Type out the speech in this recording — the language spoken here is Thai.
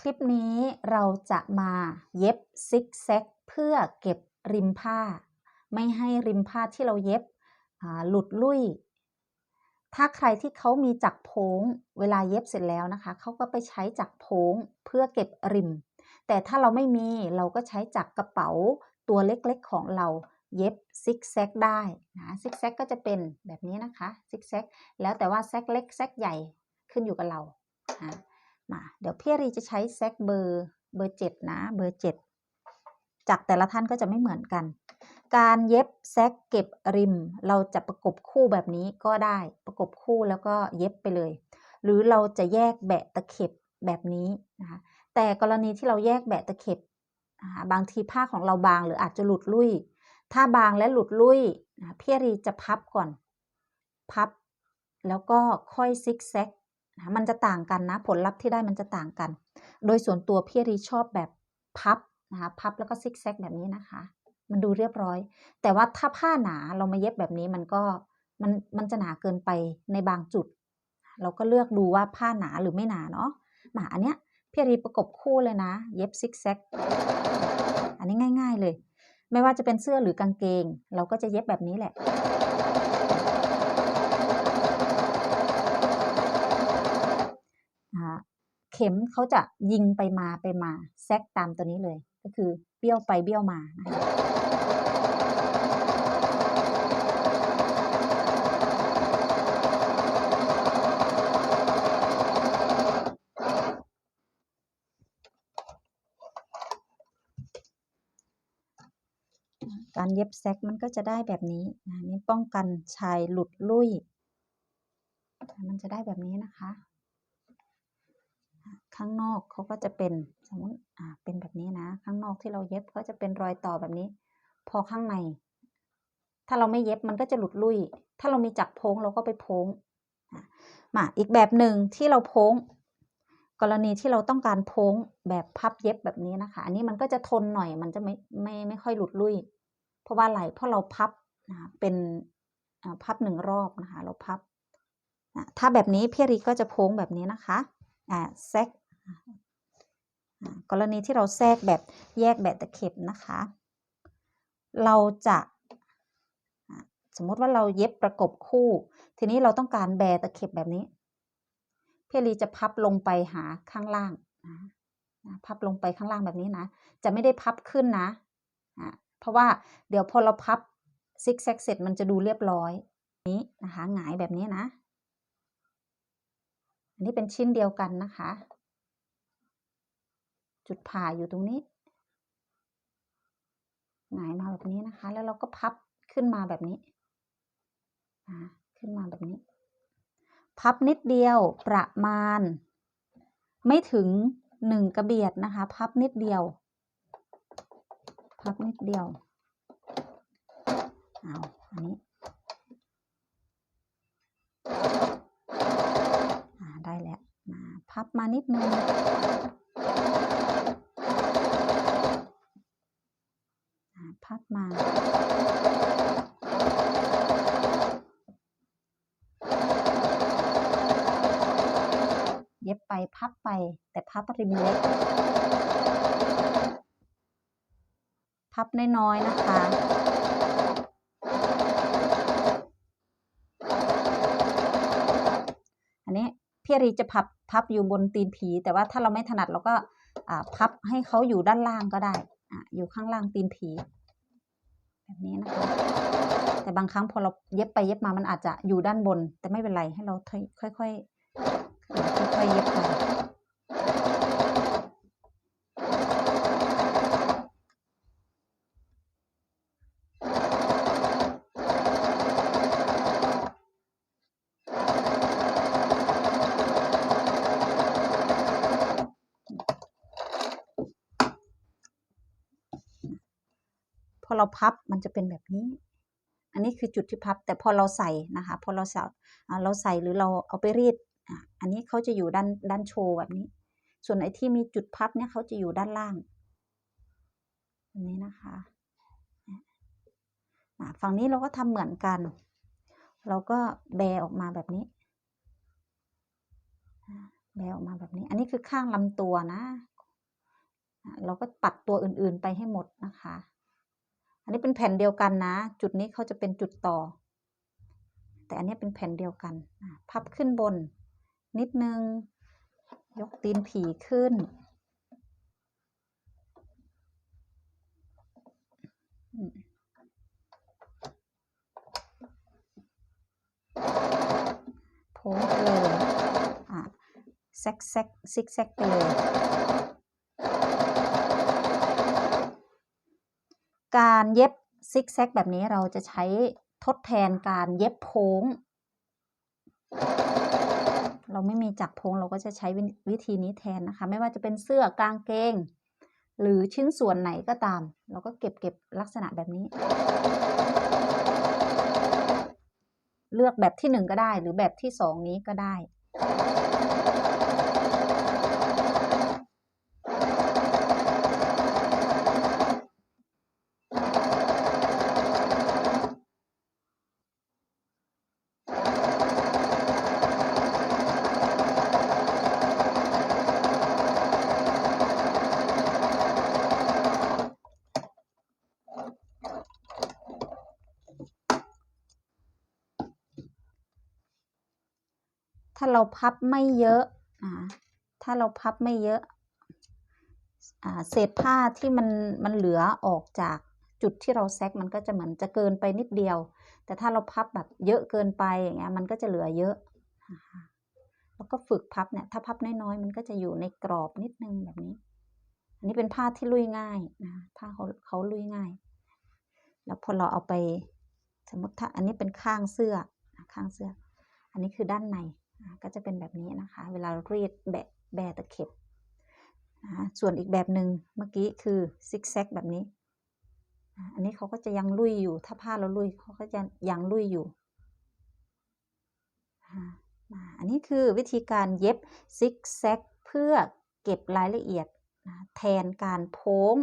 คลิปนี้เราจะมาเย็บซิกแซกเพื่อเก็บริมผ้า ไม่ให้ริมผ้าที่เราเย็บหลุดลุ่ย ถ้าใครที่เขามีจักรโพงเวลาเย็บเสร็จแล้วนะคะเขาก็ไปใช้จักรโพงเพื่อเก็บริม แต่ถ้าเราไม่มีเราก็ใช้จักรกระเป๋าตัวเล็กๆของเราเย็บซิกแซกได้นะซิกแซกก็จะเป็นแบบนี้นะคะซิกแซกแล้วแต่ว่าแซกเล็กแซกใหญ่ขึ้นอยู่กับเรานะ มาเดี๋ยวพี่รีจะใช้แซกเบอร์เบอร์เจ็ดนะเบอร์เจ็ดจากแต่ละท่านก็จะไม่เหมือนกัน การเย็บแซกเก็บริม เราจะประกบคู่แบบนี้ก็ได้ประกบคู่แล้วก็เย็บไปเลย หรือเราจะแยกแบะตะเข็บแบบนี้นะคะแต่กรณีที่เราแยกแบะตะเข็บบางทีผ้าของเราบางหรืออาจจะหลุดลุ่ย ถ้าบางและหลุดลุ่ยพี่รีจะพับก่อน พับ แล้วก็ค่อยซิกแซก นะมันจะต่างกันนะ ผลลัพธ์ที่ได้มันจะต่างกัน โดยส่วนตัวพี่รีชอบแบบพับนะคะพับแล้วก็ซิกแซกแบบนี้นะคะ มันดูเรียบร้อย แต่ว่าถ้าผ้าหนาเรามาเย็บแบบนี้มันก็มันมันจะหนาเกินไปในบางจุด เราก็เลือกดูว่าผ้าหนาหรือไม่หนาเนาะมาอันเนี้ยพี่รีประกบคู่เลยนะ เย็บซิกแซกอันนี้ง่าย ๆเลย ไม่ว่าจะเป็นเสื้อหรือกางเกง เราก็จะเย็บแบบนี้แหละเข็มเขาจะยิงไปมาไปมาแซกตามตัวนี้เลย ก็คือเบี้ยวไปเบี้ยวมานะคะการเย็บแซกมันก็จะได้แบบนี้นะนี่ป้องกันชายหลุดลุ่ย มันจะได้แบบนี้นะคะ ข้างนอกเขาก็จะเป็นสมมติอ่าเป็นแบบนี้นะ ข้างนอกที่เราเย็บก็จะเป็นรอยต่อแบบนี้ พอข้างใน ถ้าเราไม่เย็บมันก็จะหลุดลุ่ย ถ้าเรามีจักโพ้งเราก็ไปโพ้งมาอีกแบบหนึ่งที่เราโพ้ง กรณีที่เราต้องการโพ้งแบบพับเย็บแบบนี้นะคะ อันนี้มันก็จะทนหน่อยมันจะไม่ไม่ไม่ค่อยหลุดลุ่ย เพราะว่าอะไรเพราะเราพับนะเป็นพับหนึ่งรอบนะคะ เราพับถ้าแบบนี้พี่รีก็จะโพ้งแบบนี้นะคะ อ่าแซกอ่ากรณีที่เราแทรกแบบแยกแบบตะเข็บนะคะ เราจะสมมติว่าเราเย็บประกบคู่ ทีนี้เราต้องการแบตะเข็บแบบนี้ เพี่รีจะพับลงไปหาข้างล่างนะพับลงไปข้างล่างแบบนี้นะ จะไม่ได้พับขึ้นนะอะเพราะว่าเดี๋ยวพอเราพับซิกแซกเสร็จมันจะดูเรียบร้อยนี้นะคะหงายแบบนี้นะ อันนี้เป็นชิ้นเดียวกันนะคะ จุดผ่าอยู่ตรงนี้หงายมาแบบนี้นะคะ แล้วเราก็พับขึ้นมาแบบนี้ขึ้นมาแบบนี้ พับนิดเดียวประมาณ ไม่ถึงหนึ่งกระเบียดนะคะ พับนิดเดียว พับนิดเดียวเอาอันนี้อ่าได้แล้วมา พับมานิดนึงอ่าพับมา เย็บไปพับไปแต่พับริมเล็ก พับน้อยๆนะคะ อันนี้ พี่รีจะพับพับอยู่บนตีนผี แต่ว่าถ้าเราไม่ถนัดเราก็พับให้เขาอยู่ด้านล่างก็ได้ออยู่ข้างล่างตีนผีแบบนี้นะคะ แต่บางครั้งพอเราเย็บไปเย็บมามันอาจจะอยู่ด้านบน แต่ไม่เป็นไรให้เราค่อยค่อยๆค่อยๆเย็บไป พอเราพับมันจะเป็นแบบนี้ อันนี้คือจุดที่พับ แต่พอเราใส่นะคะ พอเราใส่เราใส่หรือเราเอาไปรีดอันนี้เขาจะอยู่ด้านด้านโชว์แบบนี้ ส่วนไหนที่มีจุดพับเนี่ยเขาจะอยู่ด้านล่างแบบนี้นะคะฝั่งนี้เราก็ทำเหมือนกัน เราก็แบออกมาแบบนี้ แบะออกมาแบบนี้ อันนี้คือข้างลำตัวนะ เราก็ปัดตัวอื่นๆไปให้หมดนะคะ อันนี้เป็นแผ่นเดียวกันนะ จุดนี้เขาจะเป็นจุดต่อ แต่อันนี้เป็นแผ่นเดียวกัน พับขึ้นบน นิดนึง ยกตีนผีขึ้น โพ้เลยอะแซกแซกซิกแซกไปเลย การเย็บซิกแซกแบบนี้เราจะใช้ทดแทนการเย็บโพ้ง เราไม่มีจักรโพ้งเราก็จะใช้วิวิธีนี้แทนนะคะ ไม่ว่าจะเป็นเสื้อกางเกง หรือชิ้นส่วนไหนก็ตาม เราก็เก็บเก็บลักษณะแบบนี้ เลือกแบบที่หนึ่งก็ได้ หรือแบบที่สองนี้ก็ได้ ถ้าเราพับไม่เยอะอ่าถ้าเราพับไม่เยอะอ่าเศษผ้าที่มันมันเหลือออกจากจุดที่เราแซกมันก็จะเหมือนจะเกินไปนิดเดียว แต่ถ้าเราพับแบบเยอะเกินไปอย่างเงี้ยมันก็จะเหลือเยอะ แล้วก็ฝึกพับเนี่ยถ้าพับน้อยๆ มันก็จะอยู่ในกรอบนิดนึงแบบนี้ อันนี้เป็นผ้าที่ลุยง่ายนะผ้าเขาเขาลุยง่าย แล้วพอเราเอาไปสมมติถ้าอันนี้เป็นข้างเสื้อข้างเสื้อ อันนี้คือด้านใน ก็จะเป็นแบบนี้นะคะ เวลาเรีดแบะแบะตะเข็บนะส่วนอีกแบบหนึ่งเมื่อกี้คือซิกแซกแบบนี้ อันนี้เขาก็จะยังลุยอยู่ ถ้าผ้าเราลุยเขาก็จะยังลุยอยู่นะอันนี้คือวิธีการเย็บซิกแซกเพื่อเก็บรายละเอียดนะแทนการโพ้ง